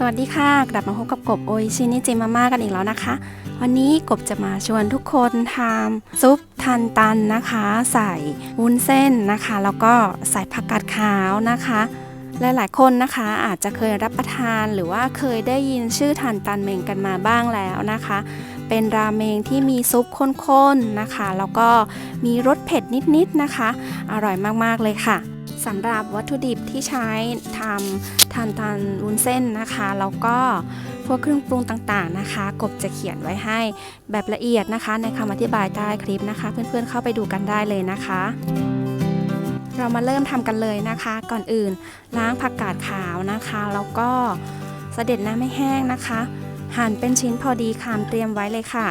สวัสดีค่ะ กลับมาพบกับกบโอชินิจิมาม่ากันอีกแล้วนะคะ วันนี้กบจะมาชวนทุกคนทำซุปทันตันนะคะ ใส่วุ้นเส้นนะคะ แล้วก็ใส่ผักกาดขาวนะคะหลายๆคนนะคะอาจจะเคยรับประทานหรือว่าเคยได้ยินชื่อทันตันเมงกันมาบ้างแล้วนะคะ เป็นราเมงที่มีซุปข้นๆนะคะ แล้วก็มีรสเผ็ดนิดๆนะคะ อร่อยมากๆเลยค่ะ สำหรับวัตถุดิบที่ใช้ทำทานตันวุ้นเส้นนะคะ แล้วก็พวกเครื่องปรุงต่างๆนะคะ กบจะเขียนไว้ให้แบบละเอียดนะคะ ในคำอธิบายใต้คลิปนะคะ เพื่อนๆเข้าไปดูกันได้เลยนะคะเรามาเริ่มทำกันเลยนะคะ ก่อนอื่นล้างผักกาดขาวนะคะ แล้วก็เสด็จน้ำไม่แห้งนะคะ หั่นเป็นชิ้นพอดีคำเตรียมไว้เลยค่ะ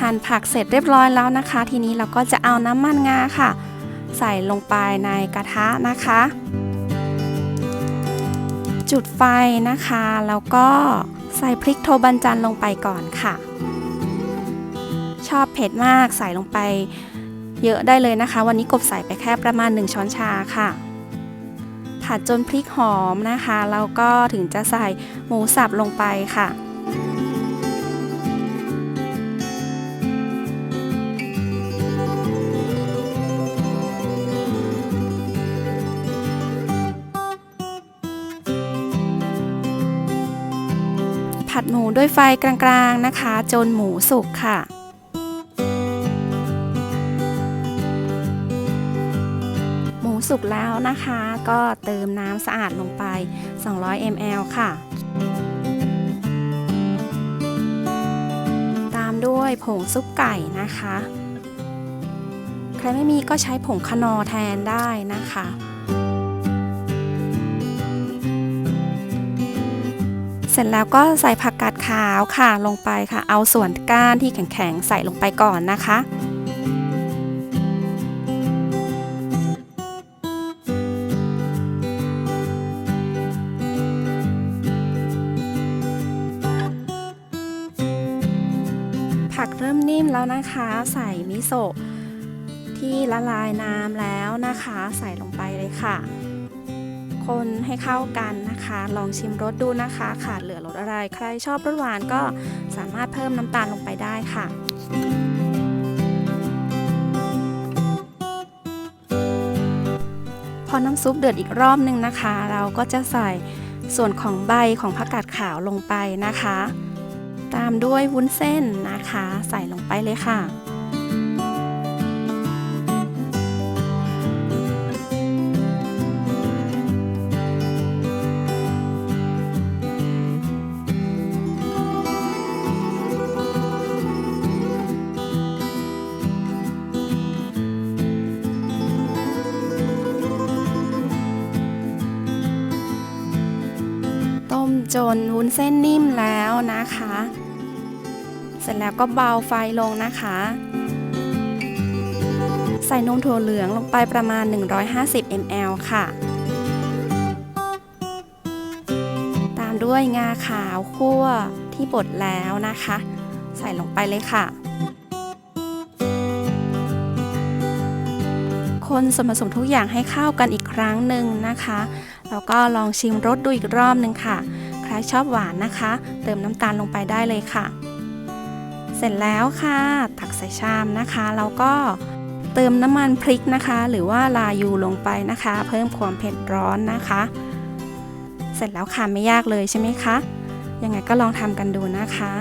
หั่นผักเสร็จเรียบร้อยแล้วนะคะ ทีนี้เราก็จะเอาน้ำมันงาค่ะ ใส่ลงไปในกระทะนะคะ จุดไฟนะคะแล้วก็ใส่พริกโทบันจันลงไปก่อนค่ะ ชอบเผ็ดมากใส่ลงไปเยอะได้เลยนะคะ วันนี้กบใส่ไปแค่ประมาณ 1 ช้อนชาค่ะ ผัดจนพริกหอมนะคะแล้วก็ถึงจะใส่หมูสับลงไปค่ะ ผัดหมูด้วยไฟกลางๆนะคะ จนหมูสุกค่ะหมูสุกแล้วนะคะก็เติมน้ำสะอาดลงไป 200 ml ค่ะ ตามด้วยผงซุปไก่นะคะ ใครไม่มีก็ใช้ผงคนอแทนได้นะคะ เสร็จแล้วก็ใส่ผักกาดขาวค่ะลงไปค่ะ เอาส่วนก้านที่แข็งๆใส่ลงไปก่อนนะคะผักเริ่มนิ่มแล้วนะคะ ใส่มิโซะที่ละลายน้ำแล้วนะคะ ใส่ลงไปเลยค่ะ คนให้เข้ากันนะคะ ลองชิมรสดูนะคะขาดเหลือรสอะไร ใครชอบรสหวานก็สามารถเพิ่มน้ำตาลลงไปได้ค่ะพอน้ำซุปเดือดอีกรอบหนึ่งนะคะ เราก็จะใส่ส่วนของใบของผักกาดขาวลงไปนะคะ ตามด้วยวุ้นเส้นนะคะ ใส่ลงไปเลยค่ะ จนวุ้นเส้นนิ่มแล้วนะคะ เสร็จแล้วก็เบาไฟลงนะคะ ใส่นมถั่วเหลืองลงไปประมาณ 150 ml ค่ะ ตามด้วยงาขาวคั่วที่บดแล้วนะคะ ใส่ลงไปเลยค่ะ คนส่วนผสมทุกอย่างให้เข้ากันอีกครั้งหนึ่งนะคะ แล้วก็ลองชิมรสดูอีกรอบหนึ่งค่ะ ใครชอบหวานนะคะ เติมน้ำตาลลงไปได้เลยค่ะ เสร็จแล้วค่ะ ตักใส่ชามนะคะแล้วก็เติมน้ำมันพริกนะคะ หรือว่าลายูลงไปนะคะ เพิ่มความเผ็ดร้อนนะคะ เสร็จแล้วค่ะไม่ยากเลยใช่ไหมคะยังไงก็ลองทำกันดูนะคะ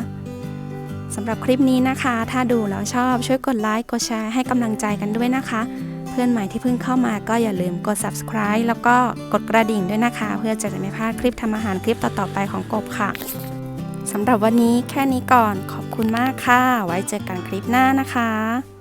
สำหรับคลิปนี้นะคะ ถ้าดูแล้วชอบช่วยกดไลค์กดแชร์ให้กำลังใจกันด้วยนะคะ เพื่อนใหม่ที่เพิ่งเข้ามาก็อย่าลืมกด subscribe แล้วก็กดกระดิ่งด้วยนะคะ เพื่อจะไม่พลาดคลิปทำอาหารคลิปต่อๆไปของกบค่ะสำหรับวันนี้แค่นี้ก่อนขอบคุณมากค่ะ ไว้เจอกันคลิปหน้านะคะ